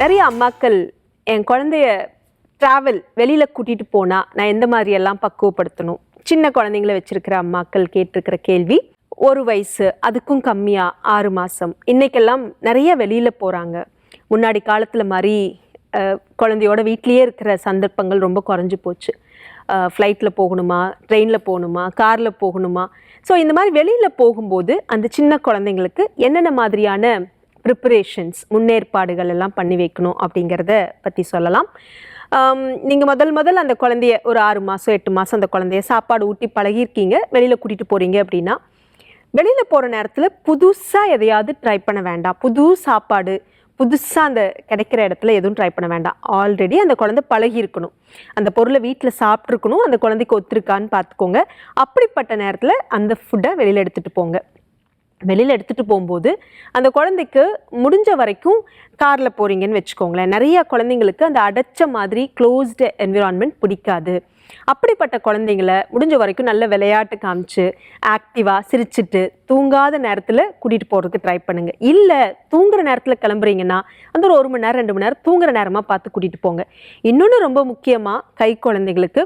நிறைய அம்மாக்கள் என் குழந்தைய ட்ராவல் வெளியில் கூட்டிகிட்டு போனால் நான் எந்த மாதிரி எல்லாம் பக்குவப்படுத்தணும்? சின்ன குழந்தைங்கள வச்சுருக்கிற அம்மாக்கள் கேட்டிருக்கிற கேள்வி ஒரு வயசு அதுக்கும் கம்மியாக ஆறு மாதம் இன்னைக்கெல்லாம் நிறைய வெளியில் போகிறாங்க முன்னாடி காலத்தில் மாதிரி குழந்தையோட வீட்லேயே இருக்கிற சந்தர்ப்பங்கள் ரொம்ப குறைஞ்சி போச்சு. ஃப்ளைட்டில் போகணுமா ட்ரெயினில் போகணுமா காரில் போகணுமா? ஸோ இந்த மாதிரி வெளியில் போகும்போது அந்த சின்ன குழந்தைங்களுக்கு என்னென்ன மாதிரியான ப்ரிப்பரேஷன்ஸ் முன்னேற்பாடுகள் எல்லாம் பண்ணி வைக்கணும் அப்படிங்கிறத பற்றி சொல்லலாம். நீங்கள் முதல் முதல் அந்த குழந்தைய ஒரு ஆறு மாதம் எட்டு மாதம் அந்த குழந்தைய சாப்பாடு ஊட்டி பழகியிருக்கீங்க. வெளியில் கூட்டிகிட்டு போகிறீங்க அப்படின்னா வெளியில் போகிற நேரத்தில் புதுசாக எதையாவது ட்ரை பண்ண வேண்டாம். புது சாப்பாடு புதுசாக அந்த கிடைக்கிற இடத்துல எதுவும் ட்ரை பண்ண வேண்டாம். ஆல்ரெடி அந்த குழந்தை பழகி இருக்கணும் அந்த பொருளை வீட்டில் சாப்பிட்ருக்கணும் அந்த குழந்தைக்கு ஒத்துருக்கான்னு பார்த்துக்கோங்க. அப்படிப்பட்ட நேரத்தில் அந்த ஃபுட்டை வெளியில் எடுத்துகிட்டு போங்க. வெளியில் எடுத்துகிட்டு போகும்போது அந்த குழந்தைக்கு முடிஞ்ச வரைக்கும் காரில் போகிறீங்கன்னு வச்சுக்கோங்களேன். நிறையா குழந்தைங்களுக்கு அந்த அடைச்ச மாதிரி க்ளோஸ்டு என்விரான்மெண்ட் பிடிக்காது. அப்படிப்பட்ட குழந்தைங்கள முடிஞ்ச வரைக்கும் நல்ல விளையாட்டு காமிச்சு ஆக்டிவாக சிரிச்சிட்டு தூங்காத நேரத்தில் கூட்டிகிட்டு போகிறதுக்கு ட்ரை பண்ணுங்கள் இல்லை தூங்குற நேரத்தில் கிளம்புறீங்கன்னா அந்த ஒரு ஒரு மணி நேரம் ரெண்டு மணி நேரம் தூங்குற நேரமாக பார்த்து கூட்டிகிட்டு போங்க. இன்னொன்று ரொம்ப முக்கியமாக கை குழந்தைங்களுக்கு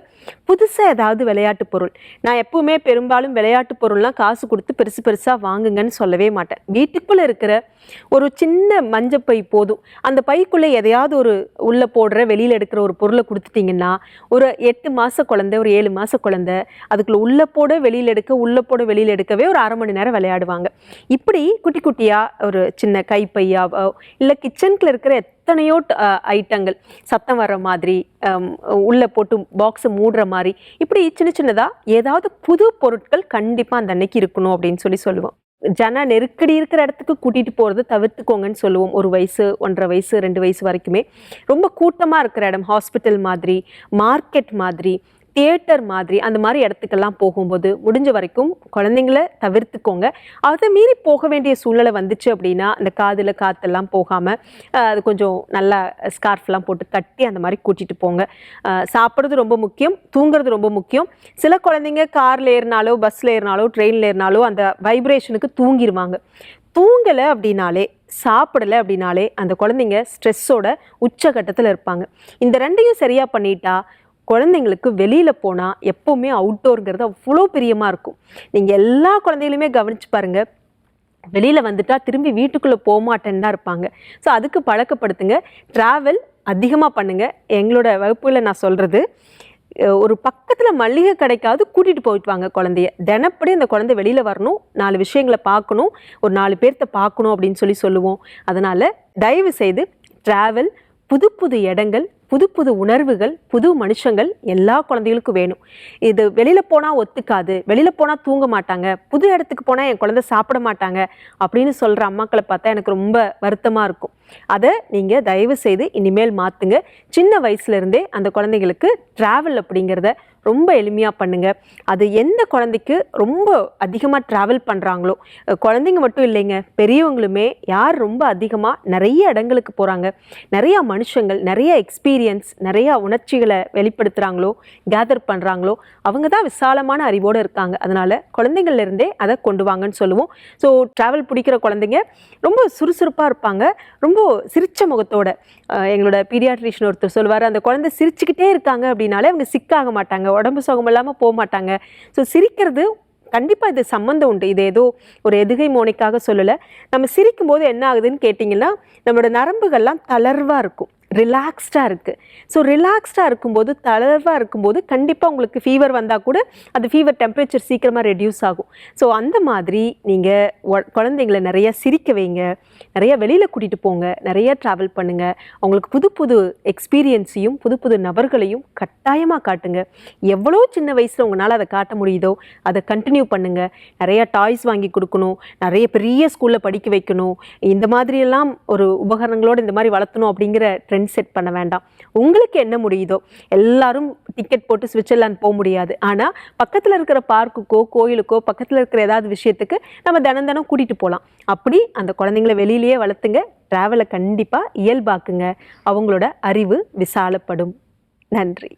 புதுசாக ஏதாவது விளையாட்டு பொருள். நான் எப்பவுமே பெரும்பாலும் விளையாட்டு பொருள்லாம் காசு கொடுத்து பெருசு பெருசாக வாங்குங்கன்னு சொல்லவே மாட்டேன். வீட்டுக்குள்ளே இருக்கிற ஒரு சின்ன மஞ்சப்பை போதும். அந்த பைக்குள்ளே எதையாவது ஒரு உள்ளே போடுற வெளியில் எடுக்கிற ஒரு பொருளை கொடுத்துட்டிங்கன்னா ஒரு எட்டு மாத குழந்தை ஒரு ஏழு மாத குழந்தை அதுக்குள்ளே உள்ளே போட வெளியில் எடுக்க உள்ளே போட வெளியில் எடுக்கவே ஒரு அரை மணி நேரம் விளையாடுவாங்க. இப்படி குட்டி குட்டியாக ஒரு சின்ன கைப்பையாவோ இல்லை கிச்சனுக்குள்ள இருக்கிற எத்தனையோ ஐட்டங்கள். சத்தம் வர்ற மாதிரி உள்ளே போட்டு பாக்ஸை மூடுற மாதிரி. இப்படி சின்ன சின்னதாக ஏதாவது புது பொருட்கள் கண்டிப்பாக அந்த அன்னைக்கு இருக்கணும் அப்படின்னு சொல்லி சொல்லுவோம். ஜன நெருக்கடி இருக்கிற இடத்துக்கு கூட்டிகிட்டு போகிறத தவிர்த்துக்கோங்கன்னு சொல்லுவோம். ஒரு வயசு ஒன்றரை வயசு ரெண்டு வயசு வரைக்குமே. ரொம்ப கூட்டமாக இருக்கிற இடம் ஹாஸ்பிட்டல் மாதிரி மார்க்கெட் மாதிரி தியேட்டர் மாதிரி அந்த மாதிரி இடத்துக்கெல்லாம் போகும்போது முடிஞ்ச வரைக்கும் குழந்தைங்கள தவிர்த்துக்கோங்க. அதை மீறி போக வேண்டிய சூழ்நிலை வந்துச்சு அப்படின்னா அந்த காதில் காற்றெல்லாம் போகாமல் அது கொஞ்சம் நல்லா ஸ்கார்ஃப்லாம் போட்டு கட்டி அந்த மாதிரி கூட்டிகிட்டு போங்க. சாப்பிட்றது ரொம்ப முக்கியம் தூங்குறது ரொம்ப முக்கியம். சில குழந்தைங்க காரில் ஏறினாலோ பஸ்ஸில் ஏறினாலோ ட்ரெயினில் ஏறினாலோ அந்த வைப்ரேஷனுக்கு தூங்கிடுவாங்க தூங்கலை அப்படின்னாலே சாப்பிடலை அப்படின்னாலே அந்த குழந்தைங்க ஸ்ட்ரெஸ்ஸோட உச்சகட்டத்தில் இருப்பாங்க. இந்த ரெண்டையும் சரியாக பண்ணிட்டா குழந்தைங்களுக்கு வெளியில் போனால் எப்போவுமே அவுட்டோருங்கிறது அவ்வளோ பிரியமாக இருக்கும். நீங்கள் எல்லா குழந்தைகளுமே கவனிச்சு பாருங்கள் வெளியில் வந்துட்டால் திரும்பி வீட்டுக்குள்ளே போகமாட்டேன்னு தான் இருப்பாங்க. ஸோ அதுக்கு பழக்கப்படுத்துங்க. ட்ராவல் அதிகமாக பண்ணுங்கள் எங்களோட வகுப்புல நான் சொல்கிறது ஒரு பக்கத்தில் மளிகை கடைக்காவது கூட்டிகிட்டு போயிட்டு வாங்க குழந்தைய. தினப்படி அந்த குழந்தை வெளியில் வரணும். நாலு விஷயங்களை பார்க்கணும். ஒரு நாலு பேர்த்த பார்க்கணும் அப்படின்னு சொல்லி சொல்லுவோம். அதனால் தயவு செய்து ட்ராவல் புது புது இடங்கள் புது புது உணர்வுகள் புது மனுஷங்கள் எல்லா குழந்தைகளுக்கும் வேணும். இது வெளியில் போனால் ஒத்துக்காது வெளியில் போனால் தூங்க மாட்டாங்க புது இடத்துக்கு போனால் என் குழந்தை சாப்பிட மாட்டாங்க அப்படின்னு சொல்கிற அம்மாக்களை பார்த்தா எனக்கு ரொம்ப வருத்தமாக இருக்கும். அதை நீங்கள் தயவு செய்து இனிமேல் மாற்றுங்க சின்ன வயசுலேருந்தே அந்த குழந்தைங்களுக்கு ட்ராவல் அப்படிங்கிறத ரொம்ப எளிமையாக பண்ணுங்க. அது எந்த குழந்தைக்கு ரொம்ப அதிகமாக ட்ராவல் பண்ணுறாங்களோ குழந்தைங்க மட்டும் இல்லைங்க பெரியவங்களுமே யார் ரொம்ப அதிகமாக நிறைய இடங்களுக்கு போகிறாங்க நிறையா மனுஷங்கள் நிறைய எக்ஸ்பீரியன்ஸ் நிறையா உணர்ச்சிகளை வெளிப்படுத்துகிறாங்களோ கேதர் பண்ணுறாங்களோ அவங்க தான் விசாலமான அறிவோடு இருக்காங்க. அதனால் குழந்தைங்கள்லேருந்தே அதை கொண்டு வாங்கன்னு சொல்லுவோம். ஸோ ட்ராவல் பிடிக்கிற குழந்தைங்க ரொம்ப சுறுசுறுப்பாக இருப்பாங்க. ரொம்ப சிரிச்ச முகத்தோட எங்களோட பீடியாட்ரிஷன் ஒருத்தர் சொல்லுவார் அந்த குழந்தை சிரிச்சுக்கிட்டே இருக்காங்க அப்படின்னாலே அவங்க சிக்காக மாட்டாங்க உடம்பு சுகம் இல்லாமல் போக மாட்டாங்க. ஸோ சிரிக்கிறது கண்டிப்பாக இது சம்மந்தம் உண்டு. இது ஏதோ ஒரு எதுகை மோனைக்காக சொல்லலை. நம்ம சிரிக்கும் போது என்ன ஆகுதுன்னு கேட்டிங்கன்னா நம்மளோட நரம்புகள்லாம் தளர்வாக இருக்கும். ரிலாக்ஸ்டாக இருக்குது ஸோ ரிலாக்ஸ்டாக இருக்கும்போது தளர்வாக இருக்கும்போது கண்டிப்பாக உங்களுக்கு ஃபீவர் வந்தால் கூட அது ஃபீவர் டெம்பரேச்சர் சீக்கிரமாக ரெடியூஸ் ஆகும். ஸோ அந்த மாதிரி நீங்கள் குழந்தைங்கள நிறைய சிரிக்க வைங்க. நிறைய வெளியில் கூட்டிகிட்டு போங்க. நிறைய ட்ராவல் பண்ணுங்கள் அவங்களுக்கு புது புது எக்ஸ்பீரியன்ஸையும் புது புது நபர்களையும் கட்டாயமாக காட்டுங்க. எவ்வளோ சின்ன வயசில் உங்களால் அதை காட்ட முடியுதோ அதை கண்டினியூ பண்ணுங்கள் நிறைய டாய்ஸ் வாங்கி கொடுக்கணும். நிறைய பெரிய ஸ்கூலில் படிக்க வைக்கணும். இந்த மாதிரியெல்லாம் ஒரு உபகரணங்களோடு இந்த மாதிரி வளர்த்தணும் அப்படிங்கிற ட்ரெண்ட் செட் பண்ண வேண்டாம். உங்களுக்கு என்ன முடியுதோ எல்லாரும் டிக்கெட் போட்டு சுவிட்சர்லாந்து போக முடியாது. ஆனால் பக்கத்தில் இருக்கிற பார்க்குக்கோ கோயிலுக்கோ பக்கத்தில் இருக்கிற ஏதாவது விஷயத்துக்கு நம்ம தினம் தினம் கூட்டிகிட்டு போகலாம் அப்படி அந்த குழந்தைங்கள வெளியிலேயே வளர்த்துங்க. ட்ராவலை கண்டிப்பாக இயல்பாக்குங்க. அவங்களோட அறிவு விசாலப்படும். நன்றி.